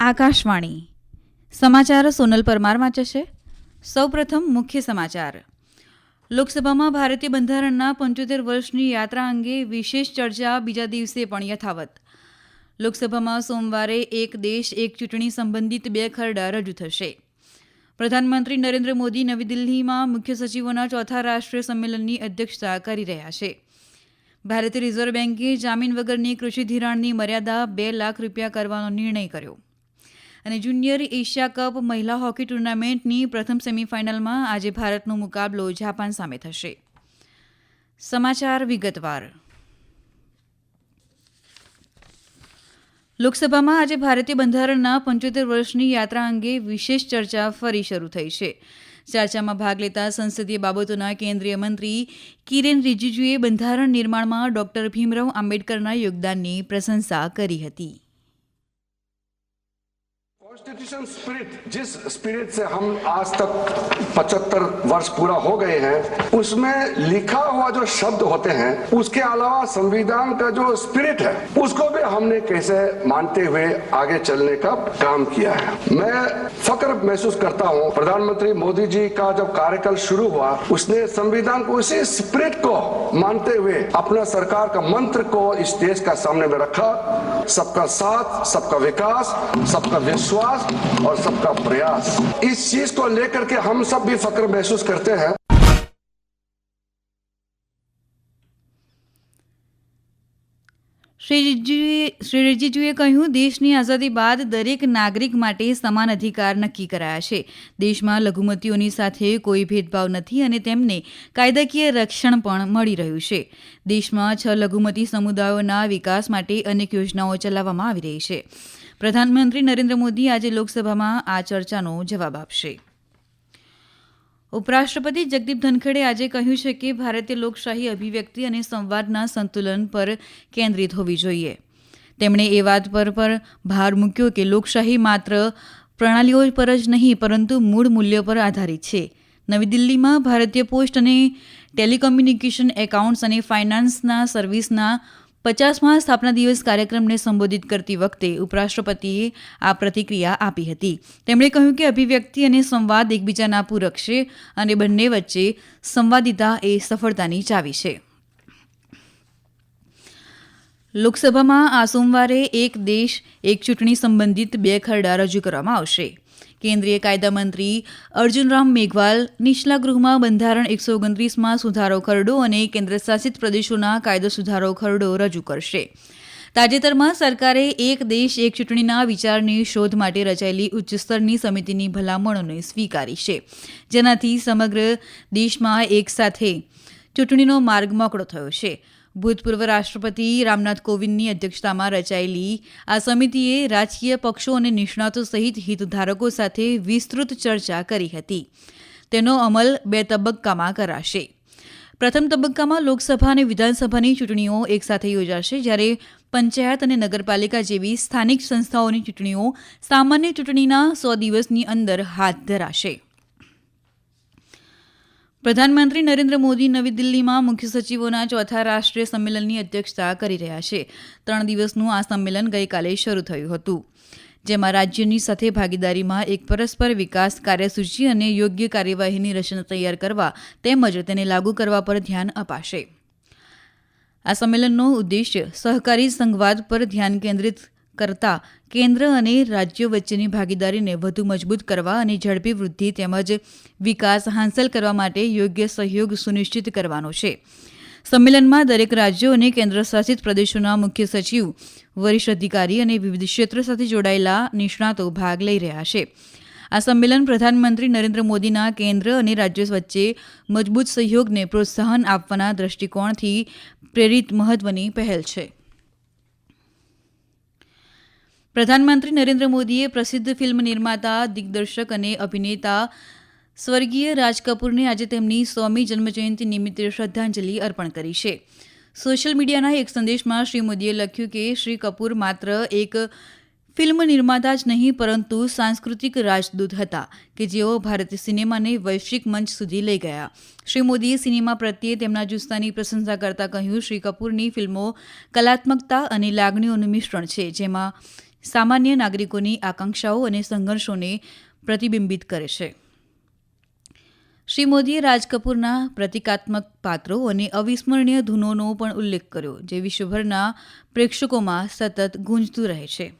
આકાશવાણી. સમાચાર સોનલ પરમાર વાંચે છે. સૌપ્રથમ મુખ્ય સમાચાર. લોકસભામાં ભારતીય બંધારણના પંચોતેર વર્ષની યાત્રા અંગે વિશેષ ચર્ચા બીજા દિવસે પણ યથાવત. લોકસભામાં સોમવારે એક દેશ, એક ચૂંટણી સંબંધિત બે ખરડા રજૂ થશે. પ્રધાનમંત્રી નરેન્દ્ર મોદી નવી દિલ્હીમાં મુખ્ય સચિવોના ચોથા રાષ્ટ્રીય સંમેલનની અધ્યક્ષતા કરી રહ્યા છે. ભારતીય રિઝર્વ બેન્કે જામીન વગરની કૃષિ ધિરાણની મર્યાદા બે લાખ રૂપિયા કરવાનો નિર્ણય કર્યો. અને જુનિયર એશિયા કપ મહિલા હોકી ટુર્નામેન્ટની પ્રથમ સેમીફાઇનલમાં આજે ભારતનો મુકાબલો જાપાન સામે થશે. સમાચાર વિગતવાર. લોકસભામાં આજે ભારતીય બંધારણના પંચોતેર વર્ષની યાત્રા અંગે વિશેષ ચર્ચા ફરી શરૂ થઈ છે. ચર્ચામાં ભાગ લેતા સંસદીય બાબતોના કેન્દ્રીય મંત્રી કિરેન રિજિજુએ બંધારણ નિર્માણમાં ડોક્ટર ભીમરાવ આંબેડકરના યોગદાનની પ્રશંસા કરી હતી. कॉन्स्टिट्यूशन स्पिरिट जिस स्पिरिट से हम आज तक 75 वर्ष पूरा हो गए हैं, उसमें लिखा हुआ जो शब्द होते हैं, उसके अलावा संविधान का जो स्पिरिट है, उसको भी हमने कैसे मानते हुए आगे चलने का काम किया है। मैं फक्र महसूस करता हूँ, प्रधानमंत्री मोदी जी का जब कार्यकाल शुरू हुआ, उसने संविधान को उसी स्पिरिट को मानते हुए अपना सरकार का मंत्र को इस देश का सामने में रखा। सबका साथ, सबका विकास, सबका विश्वास और सबका प्रयास इस चीज को लेकर के हम सब भी फक्र महसूस करते हैं શ્રી રિજિજુએ કહ્યું, દેશની આઝાદી બાદ દરેક નાગરિક માટે સમાન અધિકાર નક્કી કરાયા છે. દેશમાં લઘુમતીઓની સાથે કોઈ ભેદભાવ નથી અને તેમને કાયદાકીય રક્ષણ પણ મળી રહ્યું છે. દેશમાં છ લઘુમતી સમુદાયોના વિકાસ માટે અનેક યોજનાઓ ચલાવવામાં આવી રહી છે. પ્રધાનમંત્રી નરેન્દ્ર મોદી આજે લોકસભામાં આ ચર્ચાનો જવાબ આપશે. ઉપરાષ્ટ્રપતિ જગદીપ ધનખડે આજે કહ્યું છે કે ભારતીય લોકશાહી અભિવ્યક્તિ અને સંવાદના સંતુલન પર કેન્દ્રિત હોવી જોઈએ. તેમણે એ વાત પર પર ભાર મૂક્યો કે લોકશાહી માત્ર પ્રણાલીઓ પર જ નહીં, પરંતુ મૂળ મૂલ્યો પર આધારિત છે. નવી દિલ્હીમાં ભારતીય પોસ્ટ અને ટેલિકોમ્યુનિકેશન એકાઉન્ટ્સ અને ફાઇનાન્સના સર્વિસના પચાસમાં સ્થાપના દિવસ કાર્યક્રમને સંબોધિત કરતી વખતે ઉપરાષ્ટ્રપતિએ આ પ્રતિક્રિયા આપી હતી. તેમણે કહ્યું કે અભિવ્યક્તિ અને સંવાદ એકબીજાના પૂરક છે અને બંને વચ્ચે સંવાદિતા એ સફળતાની ચાવી છે. લોકસભામાં આ સોમવારે એક દેશ, એક ચૂંટણી સંબંધિત બે ખરડા રજૂ કરવામાં આવશે. કેન્દ્રીય કાયદા મંત્રી અર્જુનરામ મેઘવાલ નીચલા ગૃહમાં બંધારણ એકસો ઓગણત્રીસમાં સુધારો ખરડો અને કેન્દ્રશાસિત પ્રદેશોના કાયદો સુધારો ખરડો રજૂ કરશે. તાજેતરમાં સરકારે એક દેશ, એક ચૂંટણીના વિચારની શોધ માટે રચાયેલી ઉચ્ચસ્તરની સમિતિની ભલામણોને સ્વીકારી છે. જેનાથી સમગ્ર દેશમાં એક સાથે ચૂંટણીનો માર્ગ મોકળો થયો છે. ભૂતપૂર્વ રાષ્ટ્રપતિ રામનાથ કોવિંદની અધ્યક્ષતામાં રચાયેલી આ સમિતિએ રાજકીય પક્ષો અને નિષ્ણાતો સહિત હિતધારકો સાથે વિસ્તૃત ચર્ચા કરી હતી. તેનો અમલ બે તબક્કામાં કરાશે. પ્રથમ તબક્કામાં લોકસભા અને વિધાનસભાની ચૂંટણીઓ એકસાથે યોજાશે, જ્યારે પંચાયત અને નગરપાલિકા જેવી સ્થાનિક સંસ્થાઓની ચૂંટણીઓ સામાન્ય ચૂંટણીના સો દિવસની અંદર હાથ ધરાશે. પ્રધાનમંત્રી નરેન્દ્ર મોદી નવી દિલ્હીમાં મુખ્ય સચિવોના ચોથા રાષ્ટ્રીય સંમેલનની અધ્યક્ષતા કરી રહ્યા છે. ત્રણ દિવસનું આ સંમેલન ગઈકાલે શરૂ થયું હતું. જેમાં રાજ્યની સાથે ભાગીદારીમાં એક પરસ્પર વિકાસ કાર્યસૂચિ અને યોગ્ય કાર્યવાહીની રચના તૈયાર કરવા તેમજ તેને લાગુ કરવા પર ધ્યાન અપાશે. આ સંમેલનનો ઉદ્દેશ્ય સહકારી સંઘવાદ પર ધ્યાન કેન્દ્રિત કરતા કેન્દ્ર અને રાજ્યો વચ્ચેની ભાગીદારીને વધુ મજબૂત કરવા અને ઝડપી વૃદ્ધિ તેમજ વિકાસ હાંસલ કરવા માટે યોગ્ય સહયોગ સુનિશ્ચિત કરવાનો છે. સંમેલનમાં દરેક રાજ્યો અને કેન્દ્રશાસિત પ્રદેશોના મુખ્ય સચિવ, વરિષ્ઠ અધિકારી અને વિવિધ ક્ષેત્રો સાથે જોડાયેલા નિષ્ણાતો ભાગ લઈ રહ્યા છે. આ સંમેલન પ્રધાનમંત્રી નરેન્દ્ર મોદીના કેન્દ્ર અને રાજ્યો વચ્ચે મજબૂત સહયોગને પ્રોત્સાહન આપવાના દ્રષ્ટિકોણથી પ્રેરિત મહત્વની પહેલ છે. પ્રધાનમંત્રી નરેન્દ્ર મોદીએ પ્રસિદ્ધ ફિલ્મ નિર્માતા, દિગ્દર્શક અને અભિનેતા સ્વર્ગીય રાજ કપૂરને આજે તેમની સોમી જન્મજયંતિ નિમિત્તે શ્રદ્ધાંજલિ અર્પણ કરી છે. સોશિયલ મીડિયાના એક સંદેશમાં શ્રી મોદીએ લખ્યું કે શ્રી કપૂર માત્ર એક ફિલ્મ નિર્માતા જ નહીં, પરંતુ સાંસ્કૃતિક રાજદૂત હતા કે જેઓ ભારતીય સિનેમાને વૈશ્વિક મંચ સુધી લઈ ગયા. શ્રી મોદીએ સિનેમા પ્રત્યે તેમના જુસ્સાની પ્રશંસા કરતા કહ્યું, શ્રી કપૂરની ફિલ્મો કલાત્મકતા અને લાગણીઓનું મિશ્રણ છે, જેમાં સામાન્ય નાગરિકોની આકાંક્ષાઓ અને સંઘર્ષોને પ્રતિબિંબિત કરે છે. શ્રી મોદીએ રાજ કપૂરના પ્રતિકાત્મક પાત્રો અને અવિસ્મરણીય ધૂનોનો પણ ઉલ્લેખ કર્યો, જે વિશ્વભરના પ્રેક્ષકોમાં સતત ગુંજતું રહે છે.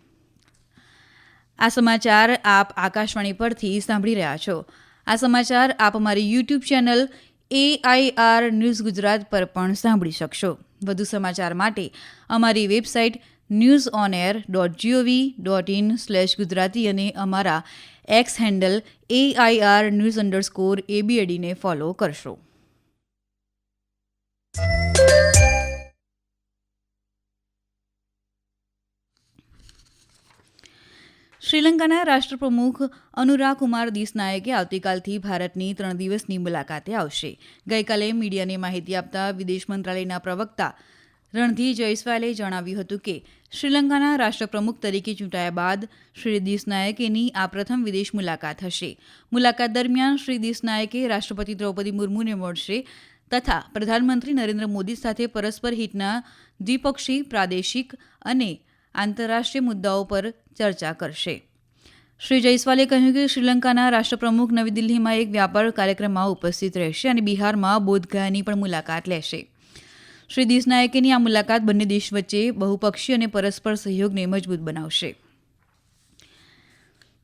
આ સમાચાર આપ આકાશવાણી પરથી સાંભળી રહ્યા છો. આ સમાચાર આપ અમારી YouTube channel AIR news Gujarat પર પણ સાંભળી શકશો. વધુ સમાચાર માટે અમારી website news on air dot G O V dot in slash Gujarati અને અમારા X handle AIR news underscore એબીએડીને follow કરશો. શ્રીલંકાના રાષ્ટ્રપ્રમુખ અનુરા કુમાર દિસનાયકે આવતીકાલથી ભારતની ત્રણ દિવસની મુલાકાતે આવશે. ગઈકાલે મીડિયાને માહિતી આપતા વિદેશ મંત્રાલયના પ્રવક્તા રણધી જયસ્વાલે જણાવ્યું હતું કે, શ્રીલંકાના રાષ્ટ્રપ્રમુખ તરીકે ચૂંટાયા બાદ શ્રી દિસનાયકેની આ પ્રથમ વિદેશ મુલાકાત હશે. મુલાકાત દરમિયાન શ્રી દિસનાયકે રાષ્ટ્રપતિ દ્રૌપદી મુર્મુને મળશે તથા પ્રધાનમંત્રી નરેન્દ્ર મોદી સાથે પરસ્પર હિતના દ્વિપક્ષી, પ્રાદેશિક અને આંતરરાષ્ટ્રીય મુદ્દાઓ પર ચર્ચા કરશે. શ્રી જયસ્વાલે કહ્યું કે, શ્રીલંકાના રાષ્ટ્રપ્રમુખ નવી દિલ્હીમાં એક વ્યાપાર કાર્યક્રમમાં ઉપસ્થિત રહેશે અને બિહારમાં બોધગયાની પણ મુલાકાત લેશે. શ્રી દિસનાયકેની આ મુલાકાત બંને દેશ વચ્ચે બહુપક્ષી અને પરસ્પર સહયોગને મજબૂત બનાવશે.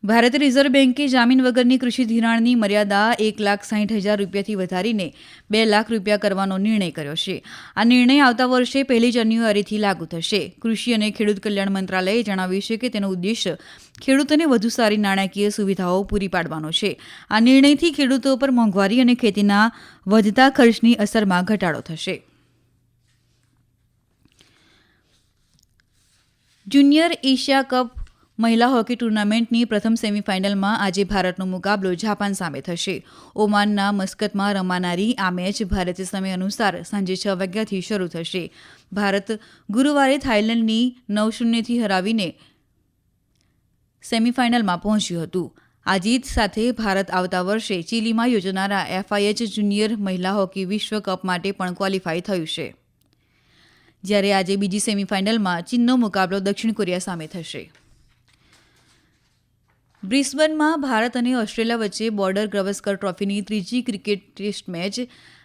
ભારતીય રિઝર્વ બેન્કે જામીન વગરની કૃષિ ધિરાણની મર્યાદા એક લાખ સાહીઠ હજાર રૂપિયાથી વધારીને બે લાખ રૂપિયા કરવાનો નિર્ણય કર્યો છે. આ નિર્ણય આવતા વર્ષે પહેલી જાન્યુઆરીથી લાગુ થશે. કૃષિ અને ખેડૂત કલ્યાણ મંત્રાલયે જણાવ્યું છે કે તેનો ઉદ્દેશ ખેડૂતોને વધુ સારી નાણાકીય સુવિધાઓ પૂરી પાડવાનો છે. આ નિર્ણયથી ખેડૂતો પર મોંઘવારી અને ખેતીના વધતા ખર્ચની અસરમાં ઘટાડો થશે. જુનિયર એશિયા કપ મહિલા હોકી ટુર્નામેન્ટની પ્રથમ સેમીફાઇનલમાં આજે ભારતનો મુકાબલો જાપાન સામે થશે. ઓમાનના મસ્કતમાં રમાનારી આ મેચ ભારતીય સમય અનુસાર સાંજે છ વાગ્યાથી શરૂ થશે. ભારત ગુરુવારે થાઇલેન્ડની નવ શૂન્યથી હરાવીને સેમીફાઇનલમાં પહોંચ્યું હતું. આ જીત સાથે ભારત આવતા વર્ષે ચીલીમાં યોજાનારા એફઆઈએચ જુનિયર મહિલા હોકી વિશ્વ કપ માટે પણ ક્વોલિફાય થયું છે. જ્યારે આજે બીજી સેમીફાઇનલમાં ચીનનો મુકાબલો દક્ષિણ કોરિયા સામે થશે. બ્રિસ્બનમાં ભારત અને ઓસ્ટ્રેલિયા વચ્ચે બોર્ડર ગવસ્કર ટ્રોફીની ત્રીજી ક્રિકેટ ટેસ્ટ મેચ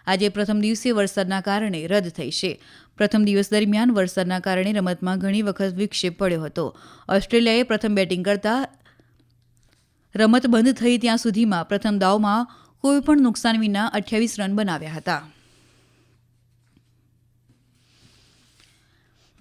આજે પ્રથમ દિવસે વરસાદના કારણે રદ થઈ છે. પ્રથમ દિવસ દરમિયાન વરસાદના કારણે રમતમાં ઘણી વખત વિક્ષેપ પડ્યો હતો. ઓસ્ટ્રેલિયાએ પ્રથમ બેટિંગ કરતા રમત બંધ થઈ ત્યાં સુધીમાં પ્રથમ દાવમાં કોઈપણ નુકસાન વિના અઠ્યાવીસ રન બનાવ્યા હતા.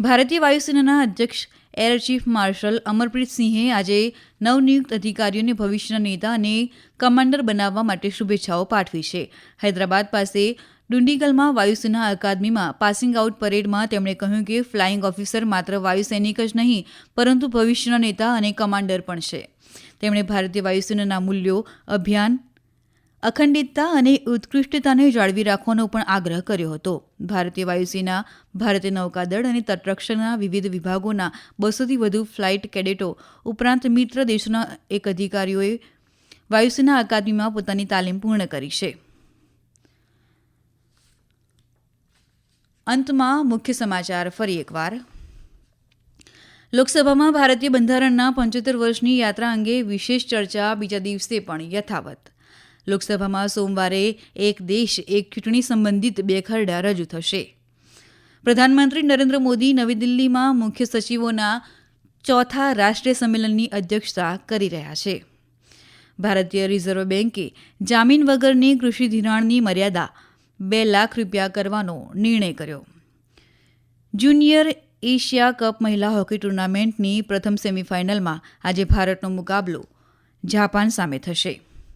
ભારતીય વાયુસેનાના અધ્યક્ષ, એર ચીફ માર્શલ અમરપ્રીત સિંહે આજે નવનિયુક્ત અધિકારીઓને ભવિષ્યના નેતા અને કમાન્ડર બનાવવા માટે શુભેચ્છાઓ પાઠવી છે. હૈદરાબાદ પાસે ડુંડીગલમાં વાયુસેના અકાદમીમાં પાસિંગ આઉટ પરેડમાં તેમણે કહ્યું કે ફ્લાઇંગ ઓફિસર માત્ર વાયુસૈનિક જ નહીં, પરંતુ ભવિષ્યના નેતા અને કમાન્ડર પણ છે. તેમણે ભારતીય વાયુસેનાના મૂલ્યો, અભિયાન અખંડિતતા અને ઉત્કૃષ્ટતાને જાળવી રાખવાનો પણ આગ્રહ કર્યો હતો. ભારતીય વાયુસેના, ભારતીય નૌકાદળ અને તટરક્ષણના વિવિધ વિભાગોના બસોથી વધુ ફ્લાઇટ કેડેટો ઉપરાંત મિત્ર દેશોના એક અધિકારીઓએ વાયુસેના અકાદમીમાં પોતાની તાલીમ પૂર્ણ કરી છે. અંતમાં મુખ્ય સમાચાર ફરી એકવાર. લોકસભામાં ભારતીય બંધારણના પંચોતેર વર્ષની યાત્રા અંગે વિશેષ ચર્ચા બીજા દિવસે પણ યથાવત. લોકસભામાં સોમવારે એક દેશ, એક ચૂંટણી સંબંધિત બે ખરડા રજૂ થશે. પ્રધાનમંત્રી નરેન્દ્ર મોદી નવી દિલ્હીમાં મુખ્ય સચિવોના ચોથા રાષ્ટ્રીય સંમેલનની અધ્યક્ષતા કરી રહ્યા છે. ભારતીય રિઝર્વ બેન્કે જામીન વગરની કૃષિ ધિરાણની મર્યાદા બે લાખ રૂપિયા કરવાનો નિર્ણય કર્યો. જુનિયર એશિયા કપ મહિલા હોકી ટુર્નામેન્ટની પ્રથમ સેમીફાઇનલમાં આજે ભારતનો મુકાબલો જાપાન સામે થશે.